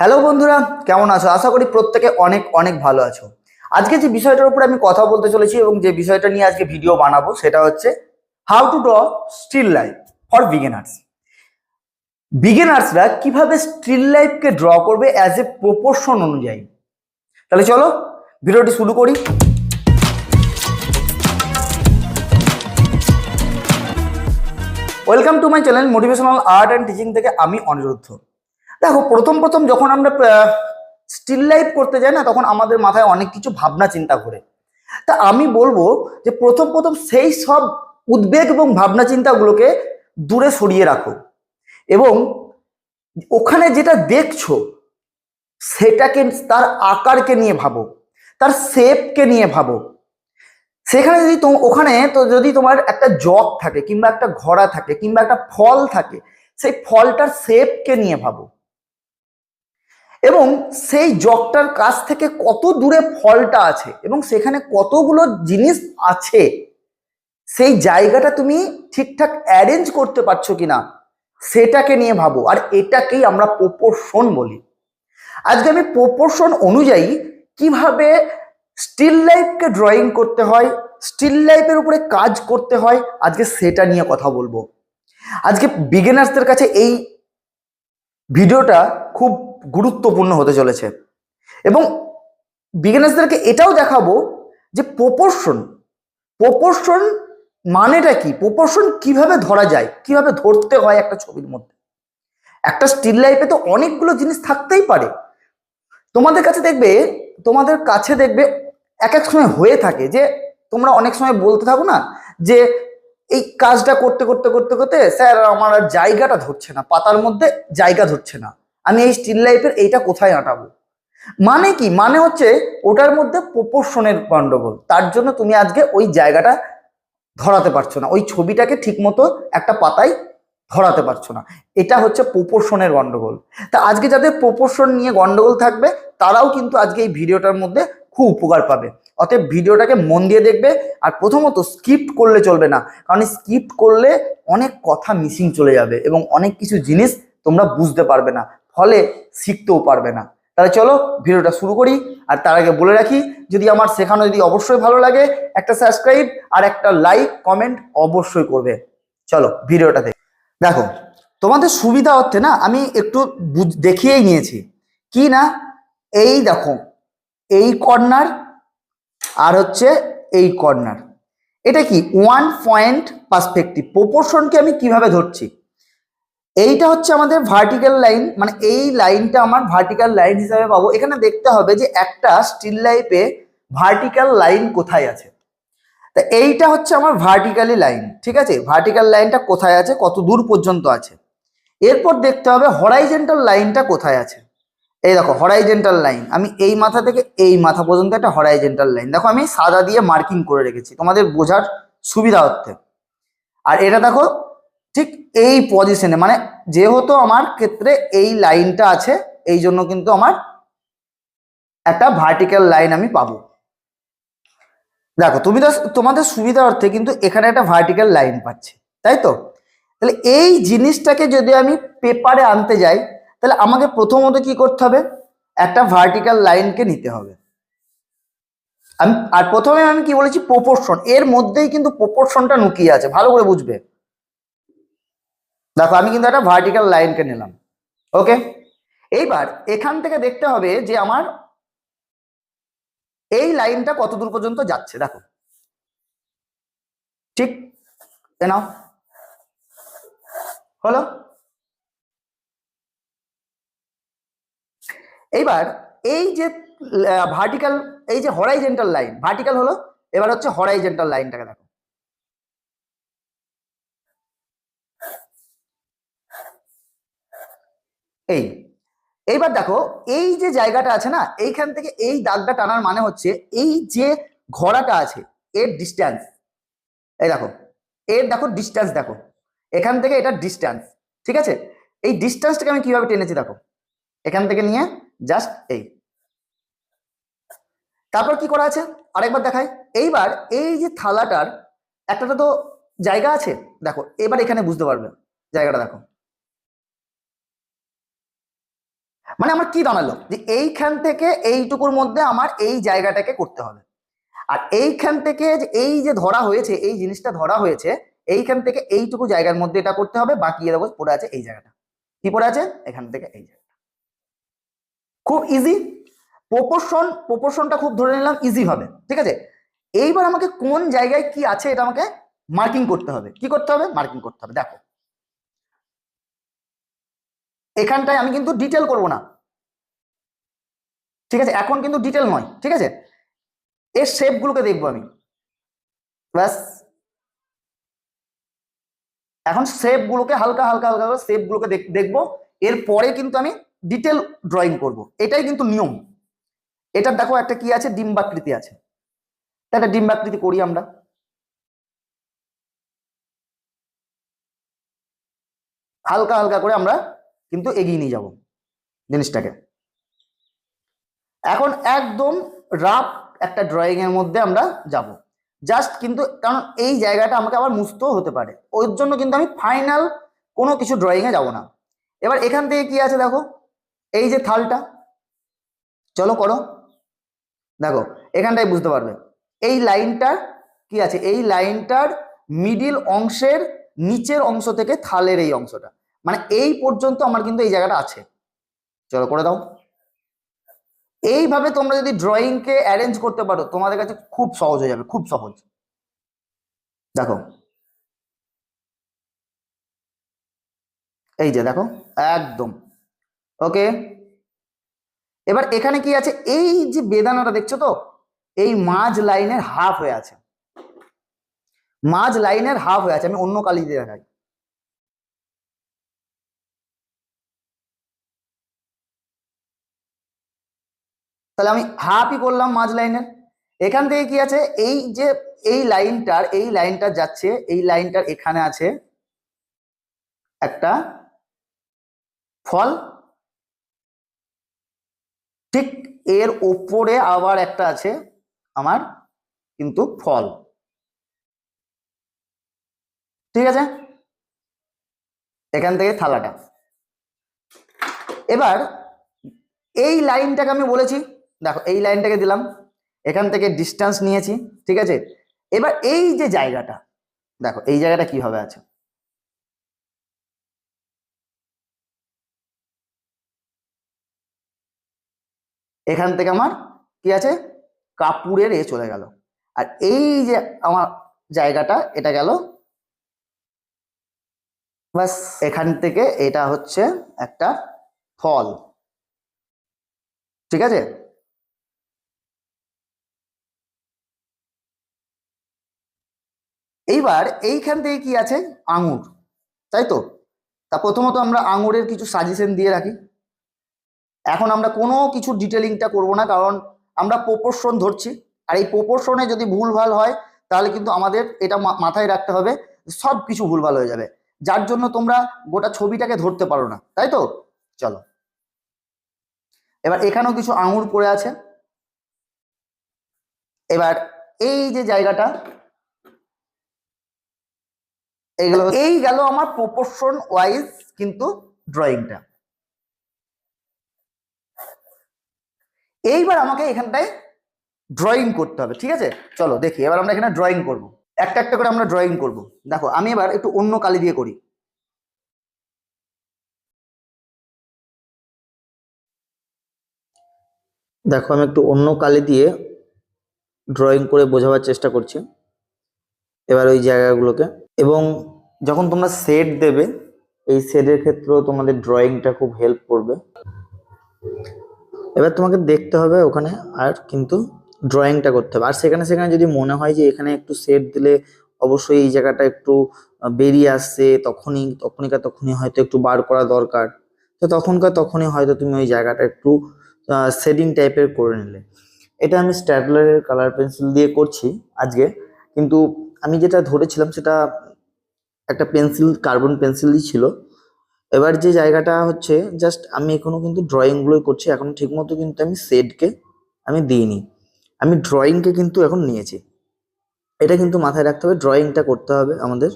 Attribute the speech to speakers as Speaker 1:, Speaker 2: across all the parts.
Speaker 1: Hello বন্ধুরা, কেমন আছো? আশা করি প্রত্যেকে অনেক অনেক ভালো আছো। আজকে যে বিষয়টার উপরে আমি কথা বলতে চলেছি এবং যে বিষয়টা নিয়ে আজকে ভিডিও বানাবো সেটা হচ্ছে how to draw still life for beginners বিগিনার্সরা কীভাবে স্টিল লাইফকে ড্র করবে অ্যাজ এ প্রপোর্শন অনুযায়ী। তাহলে চলো, ভিডিওটি শুরু করি। Welcome to my channel motivational art and teaching থেকে আমি অনিরুদ্ধ দেখো, প্রথম প্রথম যখন আমরা স্টিল লাইফ করতে যাই না, তখন আমাদের মাথায় অনেক কিছু ভাবনা, চিন্তা ঘুরে। তা আমি বলব যে, প্রথম প্রথম সেই সব উদ্বেগ এবং ভাবনা, চিন্তাগুলোকে দূরে সরিয়ে রাখো। এবং ওখানে যেটা দেখছ, সেটাকে, তার আকারকে নিয়ে ভাবো, তার শেপকে নিয়ে ভাবো। সেখানে যদি ওখানে তো যদি তোমার একটা জগ থাকে, কিংবা একটা ঘোড়া থাকে, কিংবা একটা ফল থাকে, সেই ফলটার শেপকে নিয়ে ভাবো। এবং সেই জগটার কাছ থেকে কত দূরে ফলটা আছে এবং সেখানে কতগুলো জিনিস আছে, সেই জায়গাটা তুমি ঠিকঠাক অ্যারেঞ্জ করতে পারছ কি না সেটাকে নিয়ে ভাবো। আর এটাকেই আমরা প্রপোর্শন বলি। আজকে আমি প্রপোর্শন অনুযায়ী কীভাবে স্টিল লাইফকে ড্রয়িং করতে হয় স্টিল লাইফের উপরে কাজ করতে হয়, আজকে সেটা নিয়ে কথা বলব। আজকে বিগিনার্সদের কাছে এই ভিডিওটা খুব গুরুত্বপূর্ণ হতে চলেছে। এবং বিগিনার্সদেরকে এটাও দেখাবো যে প্রপোর্শন প্রপোর্শন মানেটা কি? প্রপোর্শন কীভাবে ধরা যায়? কীভাবে ধরতে হয় একটা ছবির মধ্যে? একটা স্টিল লাইফে তো অনেকগুলো জিনিস থাকতেই পারে। তোমাদের কাছে দেখবে, তোমাদের কাছে দেখবে এক এক সময় হয়ে থাকে যে তোমরা অনেক সময় বলতে থাকো না যে এই কাজটা করতে করতে করতে করতে, স্যার, আমার আর জায়গাটা ধরছে না, পাতার মধ্যে জায়গা ধরছে না। আমি এই স্টিল লাইফের এইটা কোথায় আঁটাবো? মানে কি? মানে হচ্ছে ওটার মধ্যে প্রপোর্শনের গন্ডগোল। তার জন্য তুমি আজকে ওই জায়গাটা ধরাতে পারছ না। ওই ছবিটাকে ঠিকমতো একটা পাতায় ধরাতে পারছ না। এটা হচ্ছে প্রপোর্শনের গন্ডগোল। তা আজকে যাদের প্রপোর্শন নিয়ে গন্ডগোল থাকবে, তারাও কিন্তু আজকে এই ভিডিওটার মধ্যে খুব উপকার পাবে। অতএব ভিডিওটাকে মন দিয়ে দেখবে আর প্রথমত স্কিপ্ট করলে চলবে না। কারণ স্কিপ্ট করলে অনেক কথা মিসিং চলে যাবে এবং অনেক কিছু জিনিস তোমরা বুঝতে পারবে না। ফলে শিখতেও পারবে না। তাহলে চলো ভিডিওটা শুরু করি, আর তার আগে বলে রাখি, যদি আমার শেখানো যদি অবশ্যই ভালো লাগে, একটা সাবস্ক্রাইব আর একটা লাইক কমেন্ট অবশ্যই করবে। চলো ভিডিওটা দেখ। তোমাদের সুবিধা হচ্ছে না, আমি একটু দেখিয়েই নিয়েছি। কি না? এই দেখো, এই কর্নার আর হচ্ছে এই কর্নার এটা কি? ওয়ান পয়েন্ট পার্সপেক্টিভ প্রপোর্শনকে আমি কীভাবে ধরছি? এইটা হচ্ছে আমাদের ভার্টিক্যাল লাইন মানে এই লাইনটা আমার ভার্টিক্যাল লাইন হিসাবে পাবো। এখানে দেখতে হবে যে একটা স্টিল লাইফে ভার্টিক্যাল লাইন কোথায় আছে। তা এইটা হচ্ছে আমার ভার্টিক্যালি লাইন ঠিক আছে? ভার্টিক্যাল লাইনটা কোথায় আছে? কত দূর পর্যন্ত আছে? এরপর দেখতে হবে হরাইজেন্টাল লাইনটা কোথায় আছে? এই দেখো হরাইজেন্টাল লাইন আমি এই মাথা থেকে এই মাথা পর্যন্ত একটা হরাইজেন্টাল লাইন দেখো, আমি সাদা দিয়ে মার্কিং করে রেখেছি, তোমাদের বোঝার সুবিধা হচ্ছে। আর এটা দেখো ঠিক এই পজিশনে মানে যেহেতু আমার ক্ষেত্রে এই লাইনটা আছে, এই জন্য কিন্তু আমার একটা ভার্টিক্যাল লাইন আমি পাবো। দেখো, তুমি তোমাদের সুবিধা অর্থে কিন্তু এখানে একটা ভার্টিক্যাল লাইন পাচ্ছি, তাই তো? তাহলে এই জিনিসটাকে যদি আমি পেপারে আনতে যাই, তাহলে আমাকে প্রথমত কি করতে হবে? একটা ভার্টিক্যাল লাইনকে নিতে হবে। আমি, আর প্রথমে আমি কি বলেছি? প্রপোর্শন এর মধ্যেই কিন্তু প্রপোর্শনটা লুকিয়ে আছে, ভালো করে বুঝবে। দেখো, আমি কিন্তু একটা ভার্টিক্যাল লাইনকে নিলাম ওকে এইবার এখান থেকে দেখতে হবে যে আমার এই লাইনটা কত দূর পর্যন্ত যাচ্ছে, দেখো। ঠিক? নাও। হলো? এইবার এই যে ভার্টিক্যাল এই যে হরাইজেন্টাল লাইন ভার্টিক্যাল হলো? এবার হচ্ছে হরাইজেন্টাল লাইনটাকে দেখো। এই, এইবার দেখো, এই যে জায়গাটা আছে না, এইখান থেকে এই দাগটা টানার মানে হচ্ছে এই যে ঘোড়াটা আছে, এর ডিস্টেন্স এই দেখো, এর দেখো ডিস্টেন্স দেখো, এখান থেকে এটা ডিস্টেন্স ঠিক আছে? এই ডিস্টেন্সটাকে আমি কীভাবে টেনেছি দেখো, এখান থেকে নিয়ে জাস্ট এই। তারপর কি করা আছে? আরেকবার দেখাই, এইবার এই যে থালাটার একটা তো জায়গা আছে, দেখো, এবার এখানে বুঝতে পারবে, জায়গাটা দেখো। মানে আমার কি দাঁড়াল যে এইখান থেকে এইটুকুর মধ্যে আমার এই জায়গাটাকে করতে হবে। আর এইখান থেকে যে এই যে ধরা হয়েছে, এই জিনিসটা ধরা হয়েছে, এইখান থেকে এইটুকু জায়গার মধ্যে এটা করতে হবে, বাকি এ দেখো পড়ে আছে এই জায়গাটা। কি পড়ে আছে? এখান থেকে এই জায়গাটা। খুব ইজি প্রপোর্শন প্রপোর্শনটা খুব ধরে নিলাম ইজি হবে ঠিক আছে? এইবার আমাকে কোন জায়গায় কি আছে এটা আমাকে মার্কিং করতে হবে। কি করতে হবে? মার্কিং করতে হবে। দেখো এখানটায় আমি কিন্তু ডিটেল করব না। ঠিক আছে? এখন কিন্তু ডিটেল নয়। ঠিক আছে? এর শেপগুলোকে দেখব আমি। ব্যাস। এখন শেপগুলোকে হালকা হালকা হালকা হালকা শেপগুলোকে দেখব। এরপরে কিন্তু আমি ডিটেল ড্রয়িং করব। এটাই কিন্তু নিয়ম। এটার দেখো একটা কি আছে? ডিম্বাকৃতি আছে। একটা ডিম্বাকৃতি করি আমরা। হালকা হালকা করে আমরা কিন্তু এগিয়ে নিয়ে যাব জিনিসটাকে। এখন একদম রাফ একটা ড্রয়িং এর মধ্যে আমরা যাব। জাস্ট কিন্তু কারণ এই জায়গাটা আমাকে আবার মুছতেও হতে পারে। ওর জন্য কিন্তু আমি ফাইনাল কোনো কিছু ড্রয়িং এ যাব না। এবার এখান থেকে কি আছে দেখো? এই যে থালটা, চলো করো। দেখো এখানটাই বুঝতে পারবে। এই লাইনটার কি আছে? এই লাইনটার মিডিল অংশের নিচের অংশ থেকে থালের এই অংশটা। মানে এই পর্যন্ত আমার কিন্তু এই জায়গাটা আছে। চলো করে দাও। এইভাবে তোমরা যদি ড্রয়িংকে অ্যারেঞ্জ করতে পারো, তোমাদের কাছে খুব সহজ হয়ে যাবে, খুব সহজ। দেখো। এই যে দেখো, একদম। ওকে এবার এখানে কি আছে? এই যে বেদানাটা দেখছ তো? এই মাঝ লাইনের হাফ হয়ে আছে। মাঝ লাইনের হাফ হয়ে আছে, আমি অন্য কালি দিয়ে দেখাই। তাহলে আমি হাফই করলাম মাঝ লাইনের। এখান থেকে কি আছে? এই যে, এই লাইনটার, এই লাইনটা যাচ্ছে, এই লাইনটার এখানে আছে একটা ফল। ঠিক এর ওপরে আবার একটা আছে আমার কিন্তু ফল। ঠিক আছে? এখান থেকে থালাটা। এবার এই লাইনটাকে আমি বলেছি দেখো, এই লাইনটাকে দিলাম, এখান থেকে ডিস্টেন্স নিয়েছি, ঠিক আছে? এবার এই যে জায়গাটা, দেখো, এই জায়গাটা কীভাবে আছে? এখান থেকে আমার কি আছে? কাপুরের এ চলে গেল। আর এই যে আমার জায়গাটা, এটা গেল বাস এখান থেকে এটা হচ্ছে একটা ফল, ঠিক আছে? এইবার এইখান থেকে কি আছে? আঙুর। তাই তো? তা প্রথমত আমরা আঙুরের কিছু সাজেশন দিয়ে রাখি। এখন আমরা কোনো কিছু ডিটেলিংটা করব না, কারণ আমরা প্রপোর্শন ধরছি। আর এই প্রপোর্শনে যদি ভুলভাল হয়, তাহলে কিন্তু আমাদের এটা মাথায় রাখতে হবে সব কিছু ভুলভাল হয়ে যাবে। যার জন্য তোমরা গোটা ছবিটাকে ধরতে পারো না, তাই তো? চলো। এবার এখানেও কিছু আঙুর পড়ে আছে। এবার এই যে জায়গাটা এইগুলো এই গেল আমার প্রপোর্শন ওয়াইজ কিন্তু ড্রয়িংটা এইবার আমাকে এখানটায় ড্রয়িং করতে হবে, ঠিক আছে? চলো দেখি, এবার আমরা এখানে ড্রয়িং করব। একটা একটা করে আমরা ড্রয়িং করব। দেখো, আমি এবার একটু অন্য কালি দিয়ে করি। দেখো, আমি একটু অন্য কালি দিয়ে ড্রয়িং করে বোঝাবার চেষ্টা করছি। এবার ওই জায়গাগুলোকে। এবং যখন তোমরা সেট দেবে, এই সেটের ক্ষেত্রেও তোমাদের ড্রয়িংটা খুব হেল্প করবে। এবার তোমাকে দেখতে হবে ওখানে আর কিন্তু ড্রয়িংটা করতে হবে। আর সেখানে সেখানে যদি মনে হয় যে এখানে একটু সেট দিলে অবশ্যই এই জায়গাটা একটু বেরিয়ে আসছে, তখনই তখনইকার তখনই হয়তো একটু বার করা দরকার। তো তখনকার তখনই হয়তো তুমি ওই জায়গাটা একটু শেডিং টাইপের করে নিলে। এটা আমি স্ট্যাডলারের কালার পেন্সিল দিয়ে করছি আজকে। কিন্তু আমি যেটা ধরেছিলাম সেটা একটা পেন্সিল, কার্বন পেন্সিলই ছিল। এবার যে জায়গাটা হচ্ছে জাস্ট আমি এখনও কিন্তু ড্রয়িংগুলোই করছি, এখন ঠিকমতো কিন্তু আমি সেটকে আমি দিইনি। আমি ড্রয়িংকে কিন্তু এখন নিয়েছি। এটা কিন্তু মাথায় রাখতে হবে ড্রয়িংটা করতে হবে আমাদের।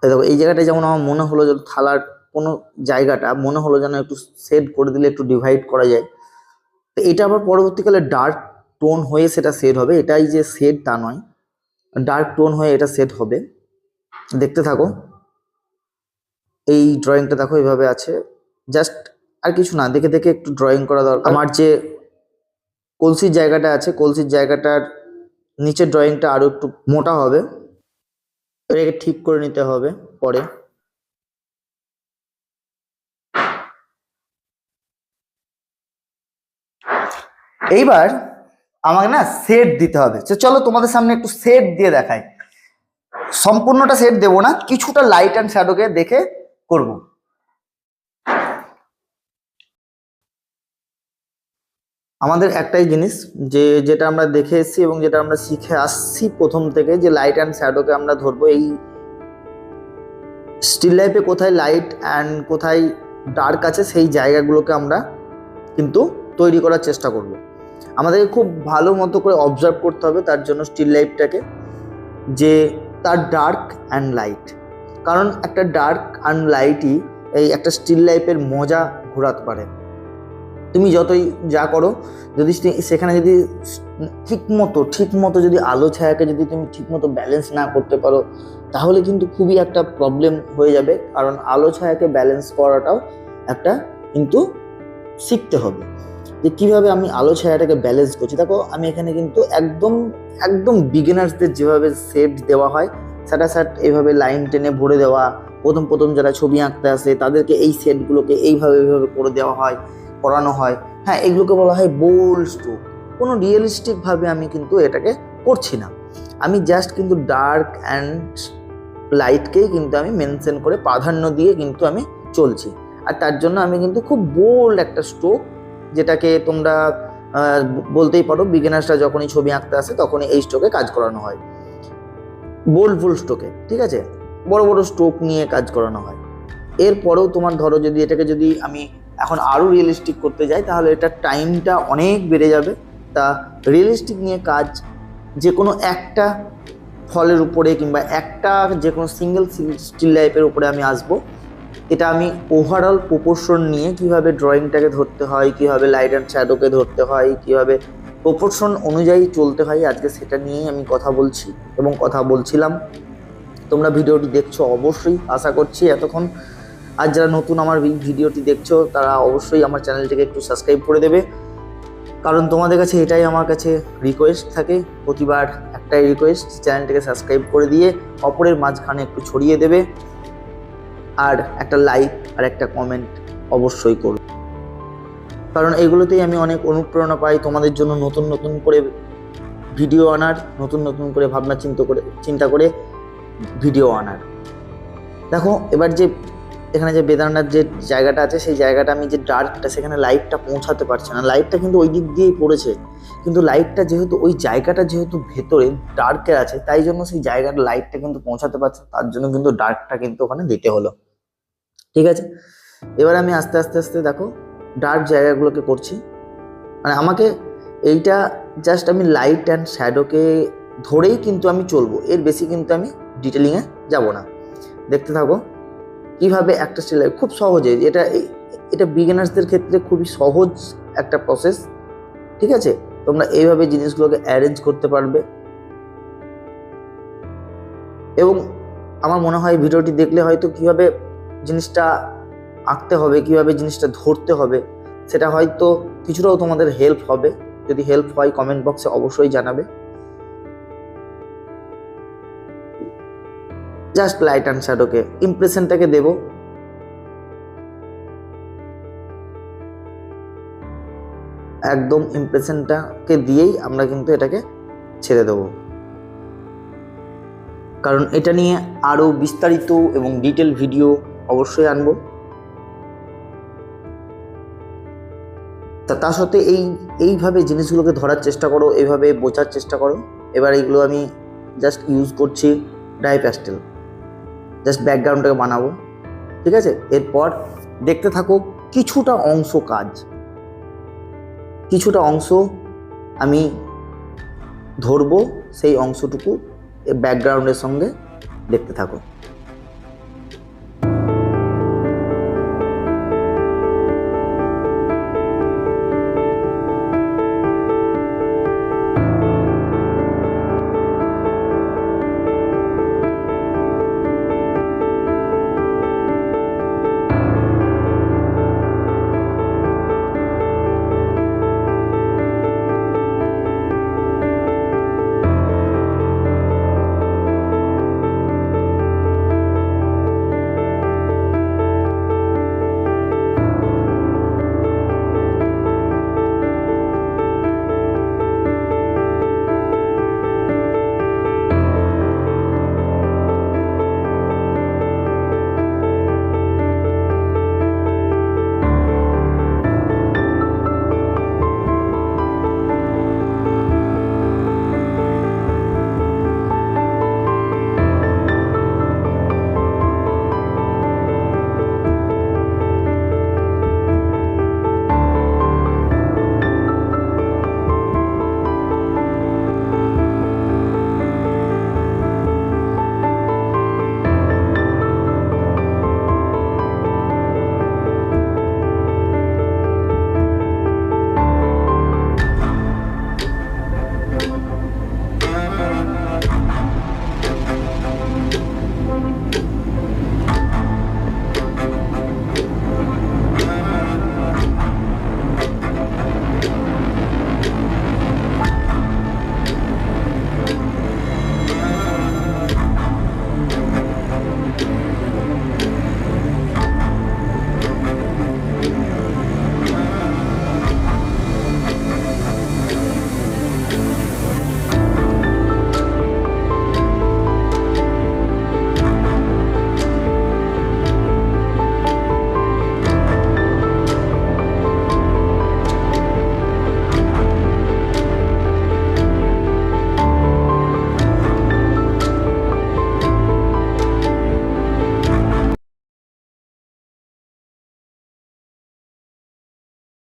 Speaker 1: দেখো, এই জায়গাটায় যেমন আমার মনে হলো যে থালার কোনো জায়গাটা, মনে হলো যেন একটু সেট করে দিলে একটু ডিভাইড করা যায়। তো এটা আবার পরবর্তীকালে ডার্ক টোন হয়ে সেটা সেট হবে। এটাই যে সেট তা নয়। ডার্ক টোন হয়ে এটা সেট হবে। দেখতে থাকো। এই ড্রয়িংটা দেখো এইভাবে আছে। জাস্ট আর কিছু না, দেখে দেখে একটু ড্রয়িং করা দরকার। আমার যে কলসির জায়গাটা আছে, কলসির জায়গাটার নিচের ড্রয়িংটা আরও একটু মোটা হবে। এটাকে ঠিক করে নিতে হবে পরে। এইবার আমাকে না সেট দিতে হবে। তো চলো তোমাদের সামনে একটু সেট দিয়ে দেখাই। সম্পূর্ণটা সেট দেবো না, কিছুটা লাইট অ্যান্ড শ্যাডোকে দেখে করব। আমাদের একটাই জিনিস, যে যেটা আমরা দেখে এসেছি এবং যেটা আমরা শিখে আসছি প্রথম থেকে, যে লাইট অ্যান্ড শ্যাডোকে আমরা ধরবো এই স্টিল লাইফে কোথায় লাইট অ্যান্ড কোথায় ডার্ক আছে, সেই জায়গাগুলোকে আমরা কিন্তু তৈরি করার চেষ্টা করব। আমাদেরকে খুব ভালো মতো করে অবজার্ভ করতে হবে তার জন্য স্টিল লাইফটাকে যে তার ডার্ক অ্যান্ড লাইট কারণ একটা ডার্ক অ্যান্ড লাইটই এই একটা স্টিল লাইফের মজা ঘোরাতে পারে। তুমি যতই যা করো, যদি সেখানে যদি ঠিক মতো ঠিক মতো যদি আলো ছায়াকে যদি তুমি ঠিক মতো ব্যালেন্স না করতে পারো, তাহলে কিন্তু খুবই একটা প্রবলেম হয়ে যাবে। কারণ আলো ছায়াকে ব্যালেন্স করাটাও একটা কিন্তু শিখতে হবে। যে কীভাবে আমি আলো ছায়াটাকে ব্যালেন্স করছি। দেখো, আমি এখানে কিন্তু একদম একদম বিগিনার্সদের যেভাবে সেট দেওয়া হয় সেটা সেট এইভাবে লাইন টেনে ভরে দেওয়া, প্রথম প্রথম যারা ছবি আঁকতে আসে, তাদেরকে এই সেটগুলোকে এইভাবে এইভাবে করে দেওয়া হয়, করানো হয়। হ্যাঁ এগুলোকে বলা হয় বোল্ড স্ট্রোক কোনো রিয়েলিস্টিকভাবে আমি কিন্তু এটাকে করছি না। আমি জাস্ট কিন্তু ডার্ক অ্যান্ড লাইটকেই কিন্তু আমি মেনশন করে প্রাধান্য দিয়ে কিন্তু আমি চলছি। আর তার জন্য আমি কিন্তু খুব বোল্ড একটা স্ট্রোক যেটাকে তোমরা বলতেই পারো বিগিনার্সরা যখনই ছবি আঁকতে আসে, তখনই এই স্ট্রোকে কাজ করানো হয়। বোল্ড ফুল স্ট্রোকে ঠিক আছে? বড় বড় স্ট্রোক নিয়ে কাজ করানো হয়। এরপরেও তোমার ধরো যদি এটাকে যদি আমি এখন আরও রিয়েলিস্টিক করতে যাই, তাহলে এটার টাইমটা অনেক বেড়ে যাবে। তা রিয়েলিস্টিক নিয়ে কাজ যে কোনো একটা ফলের উপরে কিংবা একটা যে কোনো সিঙ্গেল স্টিল লাইফের উপরে আমি আসব। এটা আমি ওভারঅল প্রপোর্শন নিয়ে কীভাবে ড্রয়িংটাকে ধরতে হয়, কীভাবে লাইট অ্যান্ড শ্যাডোকে ধরতে হয়, কীভাবে প্রপোর্শন অনুযায়ী চলতে হয়, আজকে সেটা নিয়েই আমি কথা বলছি এবং কথা বলছিলাম। তোমরা ভিডিওটি দেখছ অবশ্যই, আশা করছি এতক্ষণ। আর যারা নতুন আমার ভিডিওটি দেখছ, তারা অবশ্যই আমার চ্যানেলটিকে একটু সাবস্ক্রাইব করে দেবে। কারণ তোমাদের কাছে এটাই আমার কাছে রিকোয়েস্ট থাকে, প্রতিবার একটাই রিকোয়েস্ট চ্যানেলটিকে সাবস্ক্রাইব করে দিয়ে অপরের মাঝখানে একটু ছড়িয়ে দেবে। আর একটা লাইক আর একটা কমেন্ট অবশ্যই করুন কারণ এগুলোতেই আমি অনেক অনুপ্রেরণা পাই তোমাদের জন্য নতুন নতুন করে ভিডিও আনার, নতুন নতুন করে ভাবনা চিন্তা করে চিন্তা করে ভিডিও আনার। দেখো, এবার যে এখানে যে বেদানার যে জায়গাটা আছে, সেই জায়গাটা আমি যে ডার্কটা সেখানে লাইটটা পৌঁছাতে পারছে না। লাইটটা কিন্তু ওই দিক দিয়েই পড়েছে। কিন্তু লাইটটা যেহেতু, ওই জায়গাটা যেহেতু ভেতরে ডার্কে আছে, তাই জন্য সেই জায়গার লাইটটা কিন্তু পৌঁছাতে পারছে তার জন্য কিন্তু ডার্কটা কিন্তু ওখানে দিতে হলো। ঠিক আছে? এবার আমি আস্তে আস্তে আস্তে দেখো ডার্ক জায়গাগুলোকে করছি। মানে আমাকে এইটা জাস্ট আমি লাইট অ্যান্ড শ্যাডোকে ধরেই কিন্তু আমি চলবো। এর বেশি কিন্তু আমি ডিটেলিংয়ে যাব না। দেখতে থাকো। কীভাবে একটা সেলাই খুব সহজে। এটা এটা বিগিনার্সদের ক্ষেত্রে খুবই সহজ একটা প্রসেস ঠিক আছে? তোমরা এইভাবে জিনিসগুলোকে অ্যারেঞ্জ করতে পারবে। এবং আমার মনে হয় ভিডিওটি দেখলে হয়তো কীভাবে জিনিসটা আঁকতে হবে, কীভাবে জিনিসটা ধরতে হবে, সেটা হয়তো কিছুটাও তোমাদের হেল্প হবে। যদি হেল্প হয় কমেন্ট বক্সে অবশ্যই জানাবে। জাস্ট লাইট অ্যান্ড শ্যাডোকে ইমপ্রেশনটাকে দেবো। একদম ইমপ্রেশনটাকে দিয়েই আমরা কিন্তু এটাকে ছেড়ে দেবো। কারণ এটা নিয়ে আরও বিস্তারিত এবং ডিটেল ভিডিও অবশ্যই আনব। তা তার সাথে এই, এইভাবে জিনিসগুলোকে ধরার চেষ্টা করো, এইভাবে বোঝার চেষ্টা করো। এবার এইগুলো আমি জাস্ট ইউজ করছি ডাই প্যাস্টেল জাস্ট ব্যাকগ্রাউন্ডটাকে বানাবো। ঠিক আছে? এরপর দেখতে থাকো কিছুটা অংশ কাজ। কিছুটা অংশ আমি ধরবো সেই অংশটুকু ব্যাকগ্রাউন্ডের সঙ্গে দেখতে থাকো।